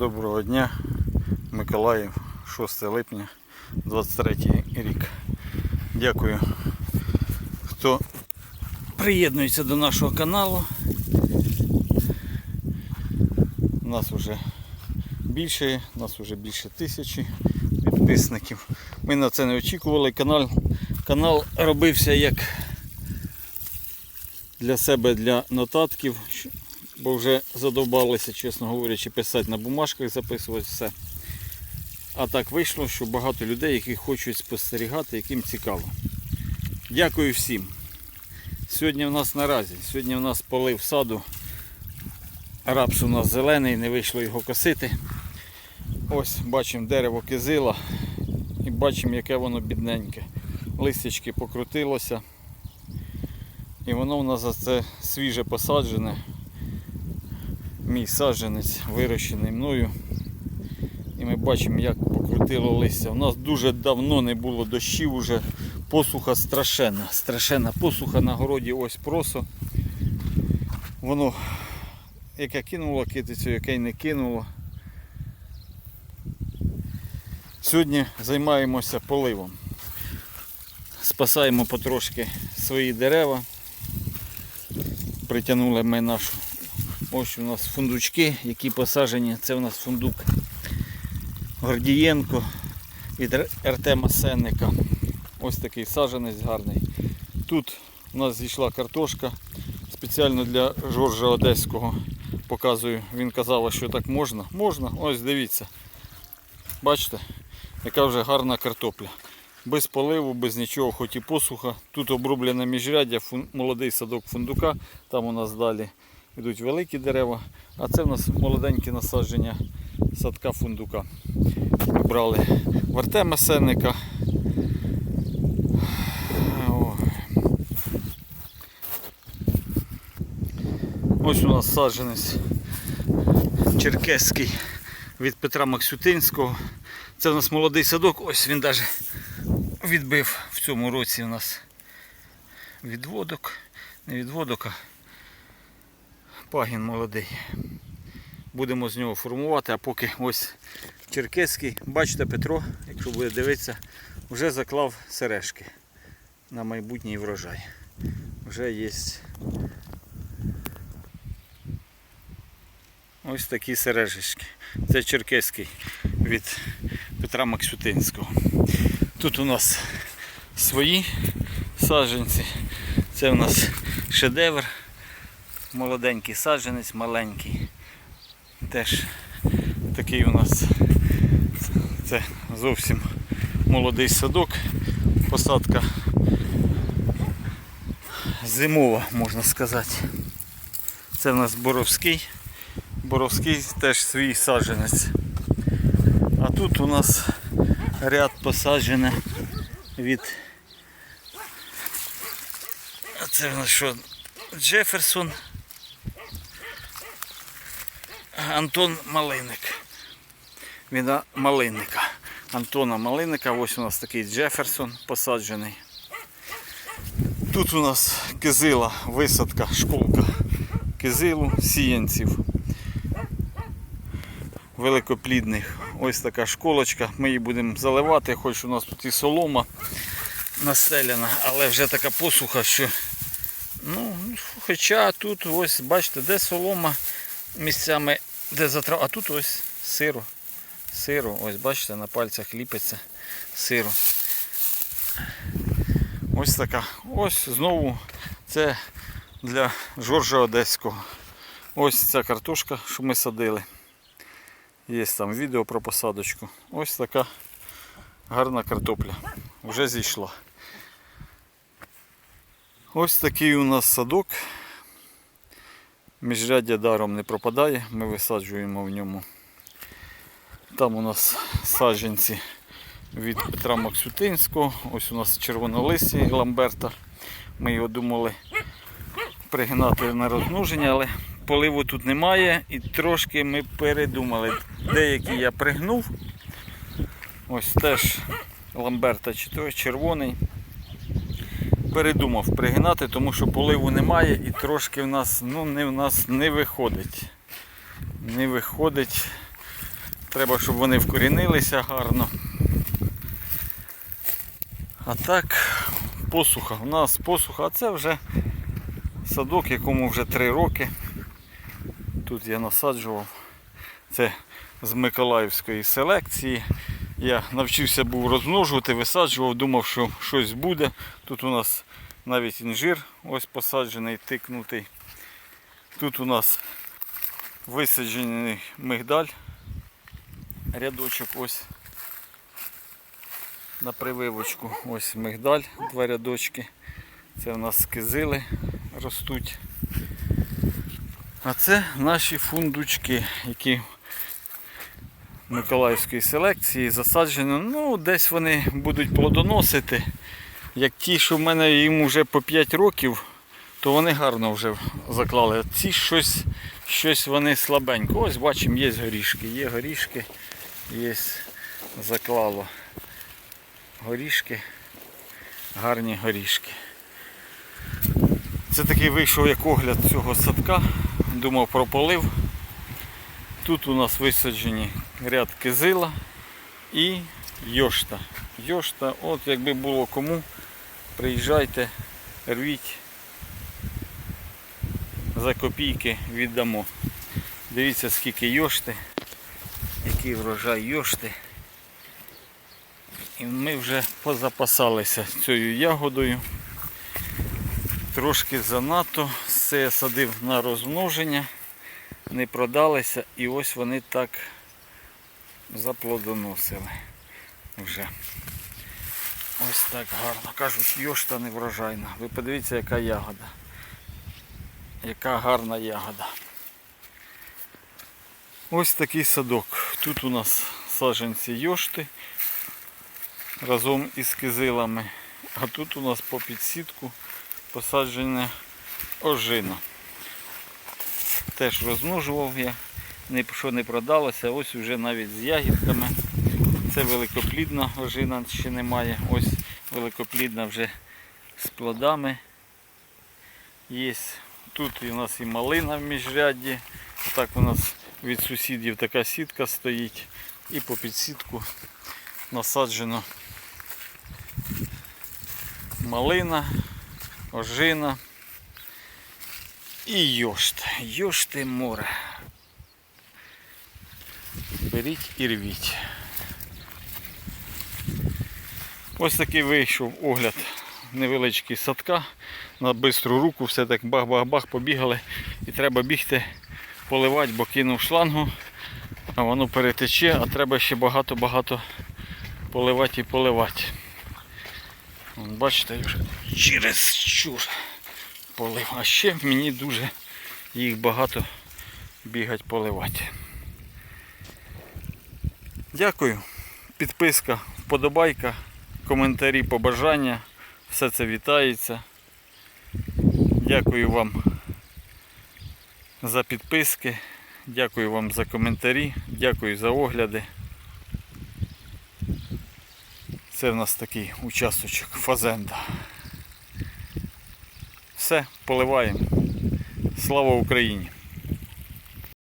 Доброго дня, Миколаїв, 6 липня 23 рік. Дякую, хто приєднується до нашого каналу. Нас вже більше, нас вже більше тисячі підписників. Ми на це не очікували. Канал, канал робився як для себе для нотатків, бо вже задовбалися, чесно говорячи, писати на бумажках, записувати все. А так вийшло, що багато людей, які хочуть спостерігати, яким цікаво. Дякую всім. Сьогодні в нас наразі, сьогодні в нас полив саду. Рапс у нас зелений, не вийшло його косити. Ось бачимо дерево кизила і бачимо, яке воно бідненьке. Листячки покрутилося. І воно у нас за це свіже посаджене. Мій саджанець вирощений мною. І ми бачимо, як покрутило листя. У нас дуже давно не було дощів, уже посуха страшенна. Страшенна посуха на городі ось просо. Воно яке кинуло китицю, яке й не кинуло. Сьогодні займаємося поливом. Спасаємо потрошки свої дерева. Притягнули ми нашу. Ось у нас фундучки, які посаджені. Це у нас фундук Гордієнко від Ар- Артема Сенника. Ось такий саджанець гарний. Тут у нас зійшла картошка. Спеціально для Жоржа Одеського показую. Він казав, що так можна. Можна, ось дивіться. Бачите, яка вже гарна картопля. Без поливу, без нічого, хоч і посуха. Тут оброблене міжряддя, молодий садок фундука, там у нас далі йдуть великі дерева, а це в нас молоденькі насадження садка фундука. Брали в Артема Сенника. Ось у нас саджанець черкеський від Петра Максютинського. Це у нас молодий садок, ось він навіть відбив в цьому році у нас відводок, не відводок, а пагін молодий. Будемо з нього формувати, а поки ось черкеський, бачите, Петро, якщо буде дивитися, вже заклав сережки на майбутній врожай. Вже є ось такі сережечки. Це черкеський від Петра Максютинського. Тут у нас свої саджанці. Це у нас шедевр. Молоденький саджанець, маленький. Теж такий у нас це зовсім молодий садок. Посадка зимова, можна сказати. Це у нас Боровський. Боровський теж свій саджанець. А тут у нас ряд посаджене від. Це в нас що? Джеферсон. Антон Малиник. Від Малинника. Антона Малинника. Ось у нас такий Джеферсон посаджений. Тут у нас кизила, висадка, школка кизилу, сіянців. Великоплідних. Ось така школочка. Ми її будемо заливати, хоч у нас тут і солома настеляна, але вже така посуха, що ну, хоча тут ось, бачите, де солома місцями, де затрав, а тут ось сиро. Сиро, ось бачите, на пальцях ліпиться сиро. Ось така. Ось знову це для Жоржа Одеського. Ось ця картошка, що ми садили. Є там відео про посадочку. Ось така гарна картопля. Вже зійшла. Ось такий у нас садок. Міжряддя даром не пропадає, ми висаджуємо в ньому. Там у нас саджанці від Петра Максютинського. Ось у нас червонолисі Ламберта. Ми його думали пригнати на розмноження, але поливу тут немає і трошки ми передумали. Деякі я пригнув. Ось теж Ламберта червоний. Передумав пригинати, тому що поливу немає і трошки в нас, ну, не, в нас не виходить. Не виходить Треба, щоб вони вкорінилися гарно. А так, посуха. У нас посуха, а це вже садок, якому вже 3 роки. Тут я насаджував. Це з Миколаївської селекції. Я навчився був розмножувати, висаджував, думав, що щось буде. Тут у нас навіть інжир ось посаджений, тикнутий. Тут у нас висаджений мигдаль. Рядочок ось на прививочку. Ось мигдаль, два рядочки. Це у нас кизили ростуть. А це наші фундучки, які Миколаївської селекції засаджені. Ну, десь вони будуть плодоносити. Як ті, що в мене їм вже по 5 років, то вони гарно вже заклали. А ці щось, щось вони слабенько. Ось бачимо, є горішки. Є горішки, є заклало. Горішки, гарні горішки. Це такий вийшов як огляд цього садка. Думав про полив. Тут у нас висаджені ряд кизила і йошта. Йошта, от якби було кому, приїжджайте, рвіть. За копійки віддамо. Дивіться скільки йошти, який врожай йошти. І ми вже позапасалися цією ягодою. Трошки занадто. Все садив на розмноження, не продалися і ось вони так заплодоносили вже. Ось так гарно. Кажуть, йошта не врожайна. Ви подивіться, яка ягода. Яка гарна ягода. Ось такий садок. Тут у нас саджанці йошти разом із кизилами. А тут у нас по підсітку посаджена ожина. Теж розмножував я, що не продалося, ось вже навіть з ягідками. Це великоплідна ожина ще немає. Ось великоплідна вже з плодами. Є. Тут у нас і малина в міжрядді. Так у нас від сусідів така сітка стоїть. І по підсітку насаджено малина, ожина і йошт. Йошт і море. Беріть і рвіть. Ось такий вийшов огляд невеличкий садка. На бистру руку все так бах-бах-бах побігали. І треба бігти поливати, бо кинув шлангу, а воно перетече, а треба ще багато-багато поливати і поливати. Бачите, вже через чур полив. А ще мені дуже їх багато бігать поливати. Дякую. Підписка, вподобайка, коментарі, побажання. Все це вітається. Дякую вам за підписки. Дякую вам за коментарі, дякую за огляди. Це в нас такий участочок фазенда. Все, поливаємо. Слава Україні!